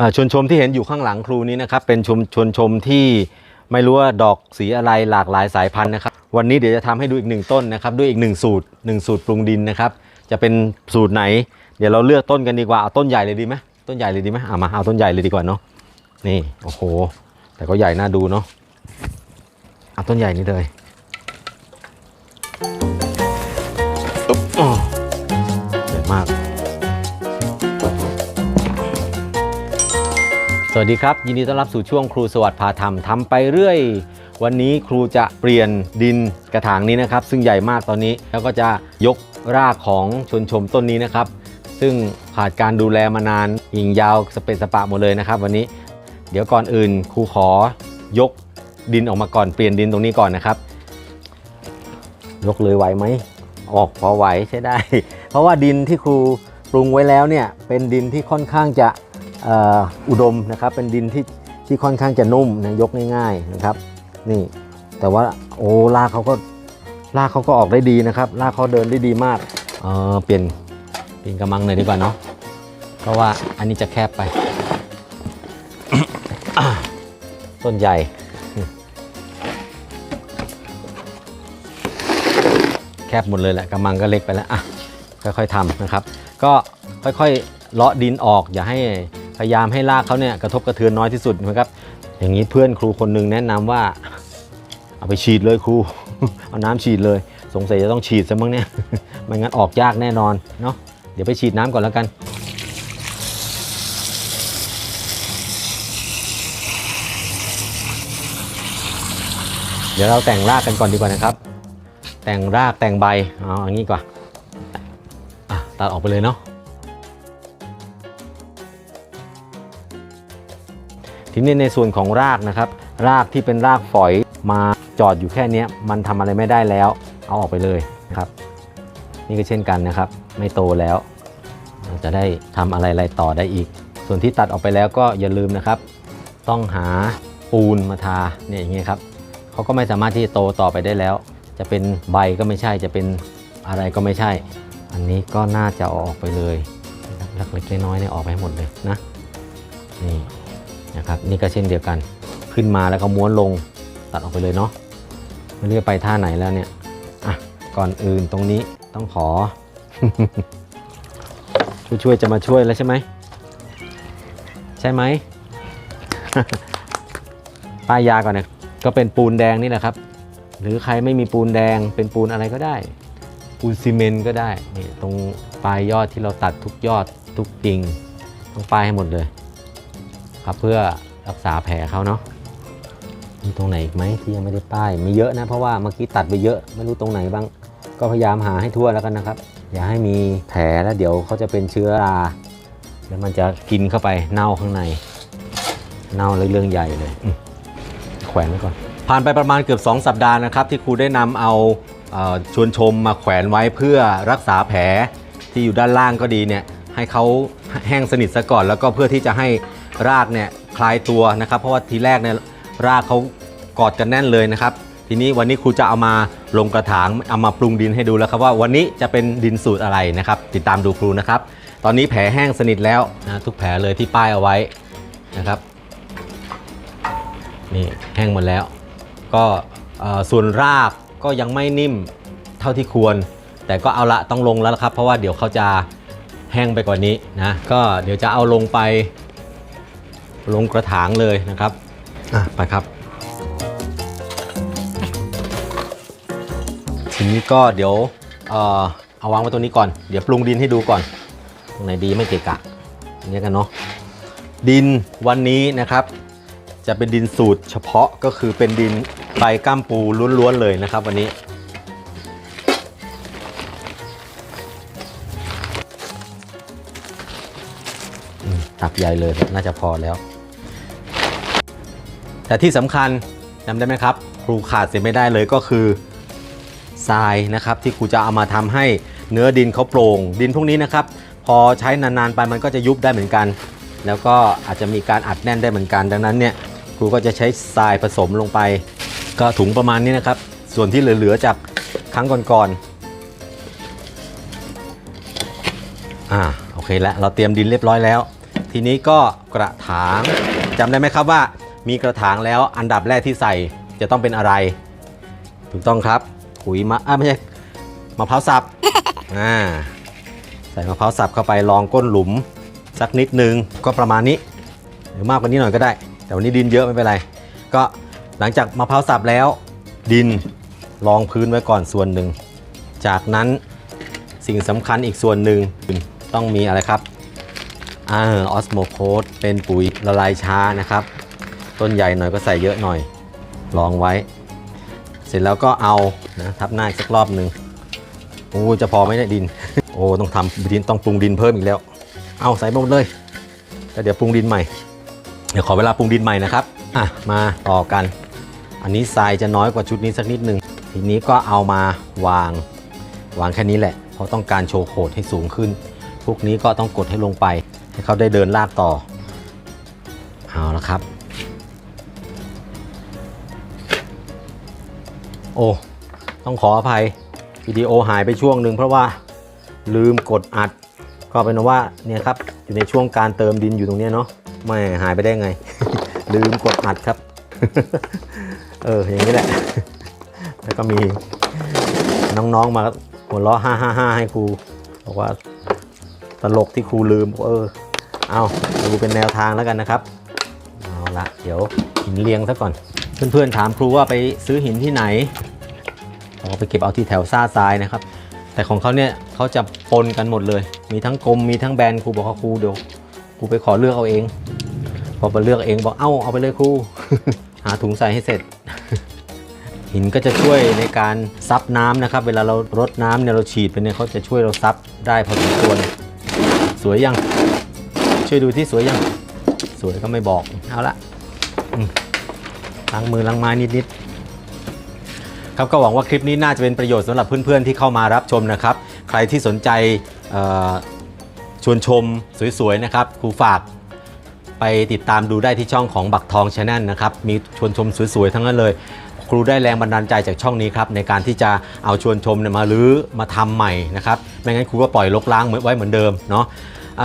อ่อชวนชมที่เห็นอยู่ข้างหลังครูนี้นะครับเป็นชมชวนชมที่ไม่รู้ว่าดอกสีอะไรหลากหลายสายพันธุ์นะครับ วันนี้เดี๋ยวจะทำให้ดูอีกหนึ่งต้นนะครับด้วยอีกหนึ่งสูตรหนึ่งสูตรปรุงดินนะครับ จะเป็นสูตรไหน เดี๋ยวเราเลือกต้นกันดีกว่าเอาต้นใหญ่เลยดีไหมต้นใหญ่เลยดีไหมเอามาเอาต้นใหญ่เลยดีกว่าเนาะนี่โอ้โห แต่ก็ใหญ่น่าดูเนาะเอาต้นใหญ่นี่เลยใหญ่มาก สวัสดีครับ ยินดีต้อนรับสู่ช่วงครูสวัสดิ์พาทำทำไปเรื่อย วันนี้ครูจะเปลี่ยนดินกระถางนี้นะครับ ซึ่งใหญ่มากตอนนี้แล้วก็จะยกรากของชนชมต้นนี้นะครับ ซึ่งขาดการดูแลมานานยิงยาวสเปซสปะหมดเลยนะครับ วันนี้เดี๋ยวก่อนอื่นครูขอยกดินออกมาก่อนเปลี่ยนดินตรงนี้ก่อนนะครับ ยกเลยไหวไหมออกพอไหวใช้ได้ เพราะว่าดินที่ครูปรุงไว้แล้วเนี่ยเป็นดินที่ค่อนข้างจะ อุดมนะครับเป็นดินที่ที่ค่อนข้างจะนุ่มนะยกง่ายๆนะครับ นี่แต่ว่าโอ้รากเขาก็รากเขาก็ออกได้ดีนะครับรากเขาเดินได้ดีมากเออเปลี่ยนเปลี่ยนกระมังหน่อยดีกว่าเนาะเพราะว่าอันนี้จะแคบไปต้นใหญ่แคบหมดเลยแหละกระมังก็เล็กไปแล้วอะค่อยๆทำนะครับ ก็ค่อยๆเลาะดินออกอย่าให้ พยายามให้รากเขาเนี่ยกระทบกระเทือนน้อยที่สุดนะครับ อย่างนี้เพื่อนครูคนหนึงแนะนำว่า เอาไปฉีดเลยครู เอาน้ำฉีดเลย สงสัยจะต้องฉีดซะมั้งเนี่ยไม่งั้นออกยากแน่นอนเนาะเดี๋ยวไปฉีดน้ำก่อนแล้วกันเดี๋ยวเราแต่งรากกันก่อนดีกว่านะครับ แต่งรากแต่งใบ เอาอย่างนี้กว่าอะตัดออกไปเลยเนาะ ทีนี้ในส่วนของรากนะครับ รากที่เป็นรากฝอยมาจอดอยู่แค่เนี้ยมันทำอะไรไม่ได้แล้ว เอาออกไปเลยนะครับ นี่ก็เช่นกันนะครับ ไม่โตแล้วจะได้ทำอะไรอะไรต่อได้อีก ส่วนที่ตัดออกไปแล้วก็อย่าลืมนะครับ ต้องหาปูนมาทาเนี่ยอย่างเงี้ยครับเขาก็ไม่สามารถที่จะโตต่อไปได้แล้ว จะเป็นใบก็ไม่ใช่จะเป็นอะไรก็ไม่ใช่ อันนี้ก็น่าจะเอาออกไปเลยเล็กๆน้อยๆเนี่ยออกไปให้หมดเลยนะนี่ นะครับนี่ก็เช่นเดียวกันขึ้นมาแล้วก็ม้วนลงตัดออกไปเลยเนาะไม่รู้จะไปท่าไหนแล้วเนี่ยอะก่อนอื่นตรงนี้ต้องขอผู้ช่วยจะมาช่วยแล้วใช่ไหมใช่ไหมป้ายยาก่อนเนี่ยก็เป็นปูนแดงนี่แหละครับ หรือใครไม่มีปูนแดงเป็นปูนอะไรก็ได้ ปูนซีเมนต์ก็ได้นี่ตรงปลายยอดที่เราตัดทุกยอดทุกกิ่งต้องป้ายให้หมดเลย ครับเพื่อรักษาแผลเขาเนาะมีตรงไหนอีกไหมที่ยังไม่ได้ป้ายมีเยอะนะเพราะว่าเมื่อกี้ตัดไปเยอะไม่รู้ตรงไหนบ้าง ก็พยายามหาให้ทั่วแล้วกันนะครับ อย่าให้มีแผลแล้วเดี๋ยวเขาจะเป็นเชื้อราแล้วมันจะกินเข้าไปเน่าข้างใน เน่าเลยเรื่องใหญ่เลยแขวนไว้ก่อนผ่านไปประมาณเกือบ 2 สัปดาห์นะครับ ที่ครูได้นำเอาเอ่อชวนชมมาแขวนไว้เพื่อรักษาแผลที่อยู่ด้านล่างก็ดีเนี่ยให้เขาแห้งสนิทซะก่อนแล้วก็เพื่อที่จะให้ รากเนี่ยคลายตัวนะครับ เพราะว่าทีแรกเนี่ยรากเขากอดกันแน่นเลยนะครับ ทีนี้วันนี้ครูจะเอามาลงกระถางเอามาปรุงดินให้ดูแล้วครับว่าวันนี้จะเป็นดินสูตรอะไรนะครับ ติดตามดูครูนะครับ ตอนนี้แผลแห้งสนิทแล้วนะทุกแผลเลยที่ป้ายเอาไว้นะครับนี่แห้งหมดแล้ว ก็ส่วนรากก็ยังไม่นิ่มเท่าที่ควร แต่ก็เอาละต้องลงแล้วครับ เพราะว่าเดี๋ยวเขาจะแห้งไปกว่านี้นะก็เดี๋ยวจะเอาลงไป ลงกระถางเลยนะครับอะไปครับ ทีนี้ก็เดี๋ยวเอ่อเอาวางไว้ตรงนี้ก่อน เดี๋ยวปรุงดินให้ดูก่อน ตรงไหนดีไม่เกะกะอย่างนี้กันเนาะ ดินวันนี้นะครับ จะเป็นดินสูตรเฉพาะก็คือเป็นดินใบก้ามปูล้วนๆเลยนะครับ วันนี้อืมตักใหญ่เลยน่าจะพอแล้ว แต่ที่สำคัญจำได้ไหมครับ ครูขาดเสียไม่ได้เลยก็คือทรายนะครับ ที่ครูจะเอามาทำให้เนื้อดินเขาโปร่งดินพวกนี้นะครับ พอใช้นานๆไปมันก็จะยุบได้เหมือนกัน แล้วก็อาจจะมีการอัดแน่นได้เหมือนกัน ดังนั้นเนี่ยครูก็จะใช้ทรายผสมลงไป ก็ถุงประมาณนี้นะครับ ส่วนที่เหลือๆจากครั้งก่อนๆอ่าโอเคแล้วเราเตรียมดินเรียบร้อยแล้ว ทีนี้ก็กระถางจำได้ไหมครับว่า มีกระถางแล้วอันดับแรกที่ใส่จะต้องเป็นอะไร ถูกต้องครับขุยมะอะไม่ใช่มะพร้าวสับอ่าใส่มะพร้าวสับเข้าไปรองก้นหลุม สักนิดนึงก็ประมาณนี้หรือมากกว่านี้หน่อยก็ได้ แต่วันนี้ดินเยอะไม่เป็นไร ก็หลังจากมะพร้าวสับแล้ว ดินรองพื้นไว้ก่อนส่วนหนึ่ง จากนั้นสิ่งสำคัญอีกส่วนหนึ่งต้องมีอะไรครับอ่าออสโมโคดเป็นปุ๋ยละลายช้านะครับ ต้นใหญ่หน่อยก็ใส่เยอะหน่อยรองไว้ เสร็จแล้วก็เอานะทับหน้าอีกสักรอบหนึ่งโอ้จะพอไหมเนี่ยดิน โอ้ต้องทำดินต้องปรุงดินเพิ่มอีกแล้ว เอาใส่หมดเลยแล้วเดี๋ยวปรุงดินใหม่ เดี๋ยวขอเวลาปรุงดินใหม่นะครับอะมาต่อกัน อันนี้ทรายจะน้อยกว่าชุดนี้สักนิดหนึ่งทีนี้ก็เอามาวางวางแค่นี้แหละ เพราะต้องการโชว์โขดให้สูงขึ้น พวกนี้ก็ต้องกดให้ลงไป ให้เขาได้เดินลากต่อ เอาละครับ โอ้ต้องขออภัยวิดีโอหายไปช่วงหนึ่งเพราะว่าลืมกดอัด ก็เป็นว่าเนี่ยครับอยู่ในช่วงการเติมดินอยู่ตรงนี้เนาะไม่หายไปได้ไง ลืมกดอัดครับ เอออย่างนี้แหละ แล้วก็มีน้องๆมาหัวเราะฮ่าฮ่าฮ่าให้ครูบอกว่าตลกที่ครูลืมเออเอาดูเป็นแนวทางแล้วกันนะครับเอาละเดี๋ยวหินเรียงซะก่อน เพื่อนๆถามครูว่าไปซื้อหินที่ไหนอกว่าไปเก็บเอาที่แถวซ่าทรายนะครับ แต่ของเขาเนี่ยเขาจะปนกันหมดเลย มีทั้งกลมมีทั้งแบนครูบอกว่าครูเดี๋ยวครูไปขอเลือกเอาเอง พอไปเลือกเองบอกเอ้าเอาไปเลยครู หาถุงใส่ให้เสร็จ หินก็จะช่วยในการซับน้ำนะครับ เวลาเรารดน้ำเนี่ยเราฉีดไปเนี่ยเขาจะช่วยเราซับได้พอสมควรสวยยังช่วยดูที่สวยยังสวยก็ไม่บอกเอาละอื ล้างมือล้างไม้นิดๆครับก็หวังว่าคลิปนี้น่าจะเป็นประโยชน์สำหรับเพื่อนๆที่เข้ามารับชมนะครับ ใครที่สนใจชวนชมสวยๆนะครับครูฝากไปติดตามดูได้ที่ช่องของบักทองชาแนลนะครับมีชวนชมสวยๆทั้งนั้นเลย ครูได้แรงบันดาลใจจากช่องนี้ครับในการที่จะเอาชวนชมเนี่ยมารื้อมาทำใหม่นะครับไม่งั้นครูก็ปล่อยลกล้างไว้เหมือนเดิมเนาะอ,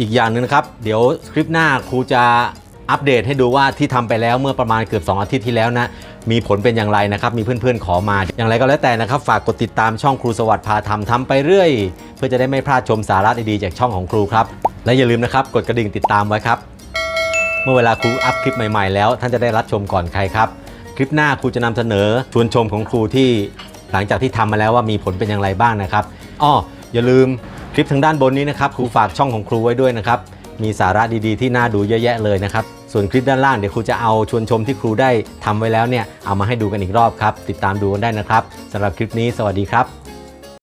อีกอย่างหนึ่งนะครับ เดี๋ยวคลิปหน้าครูจะ อัปเดตให้ดูว่าที่ทำไปแล้วเมื่อประมาณเกือบ 2 อาทิตย์ที่แล้วนะ มีผลเป็นอย่างไรนะครับ มีเพื่อนๆขอมา อย่างไรก็แล้วแต่นะครับ ฝากกดติดตามช่องครูสวัสดิ์พาทำทำไปเรื่อย เพื่อจะได้ไม่พลาดชมสาระดีๆจากช่องของครูครับ และอย่าลืมนะครับ กดกระดิ่งติดตามไว้ครับ เมื่อเวลาครูอัพคลิปใหม่ๆ แล้ว ท่านจะได้รับชมก่อนใครครับ คลิปหน้าครูจะนำเสนอชวนชมของครูที่หลังจากที่ทำมาแล้วว่ามีผลเป็นอย่างไรบ้างนะครับอ้ออย่าลืมคลิปทางด้านบนนี้นะครับครูฝากช่องของครูไว้ด้วยนะครับมีสาระดีๆ ที่น่าดูเยอะแยะเลยนะครับ ส่วนคลิปด้านล่างเดี๋ยวครูจะเอาชวนชมที่ครูได้ทำไว้แล้วเนี่ยเอามาให้ดูกันอีกรอบครับ ติดตามดูกันได้นะครับสำหรับคลิปนี้สวัสดีครับ